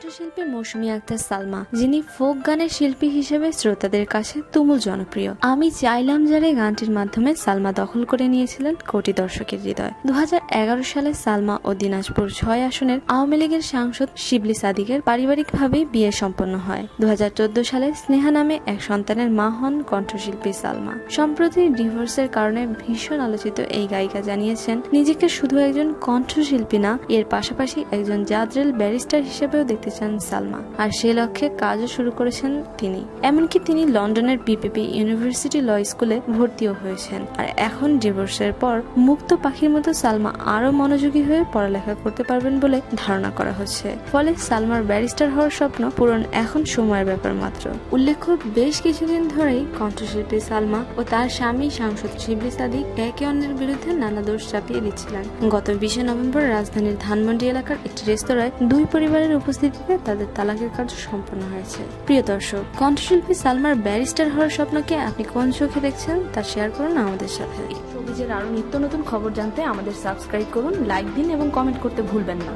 কণ্ঠশিল্পী মৌসুমী আক্তার সালমা, যিনি ফোক গানের শিল্পী হিসেবে শ্রোতাদের কাছে তুমুল জনপ্রিয়। আমি চাইলাম যারে গানটির মাধ্যমে সালমা দখল করে নিয়েছিলেন কোটি দর্শকের হৃদয়। দু হাজার এগারো সালে সালমা ও দিনাজপুর ছয় আসনের আওয়ামী লীগের সাংসদ শিবলি সাদিকের পারিবারিকভাবেই বিয়ে সম্পন্ন হয়। দু হাজার চোদ্দ সালে স্নেহা নামে এক সন্তানের মা হন কণ্ঠশিল্পী সালমা। সম্প্রতি ডিভোর্সের কারণে ভীষণ আলোচিত এই গায়িকা জানিয়েছেন, নিজেকে শুধু একজন কণ্ঠশিল্পী না, এর পাশাপাশি একজন জাদ্রেল ব্যারিস্টার হিসেবেও দেখতে চান সালমা। আর সে লক্ষ্যে কাজও শুরু করেছেন তিনি। এমনকি তিনি লন্ডনের বিপিপি ইউনিভার্সিটি ল স্কুলে ভর্তিও হয়েছেন। আর এখন ডিভোর্সের পর মুক্ত পাখির মতো সালমা আরও মনোযোগী হয়ে পড়ালেখা করতে পারবেন বলে ধারণা করা হচ্ছে। ফলে সালমার ব্যারিস্টার হওয়ার স্বপ্ন পূরণ এখন সময়ের ব্যাপার মাত্র। উল্লেখ্য, বেশ কিছুদিন ধরেই কণ্ঠশিল্পী সালমা ও তার স্বামী সাংসদ শিবলি সাদিক একে অন্যের বিরুদ্ধে নানা দোষ চাপিয়ে দিচ্ছিলেন। গত বিশে নভেম্বর রাজধানীর ধানমন্ডি এলাকার একটি রেস্তোরাঁয় দুই পরিবারের উপস্থিতিতে তাদের তালাকের কার্য সম্পন্ন হয়েছে? প্রিয় দর্শক, কণ্ঠশিল্পী সালমার ব্যারিস্টার হওয়ার স্বপ্নকে আপনি কোন চোখে দেখছেন তা শেয়ার করুন আমাদের সাথে। সবিজের আরও নিত্য নতুন খবর জানতে আমাদের সাবস্ক্রাইব করুন, লাইক দিন এবং কমেন্ট করতে ভুলবেন না।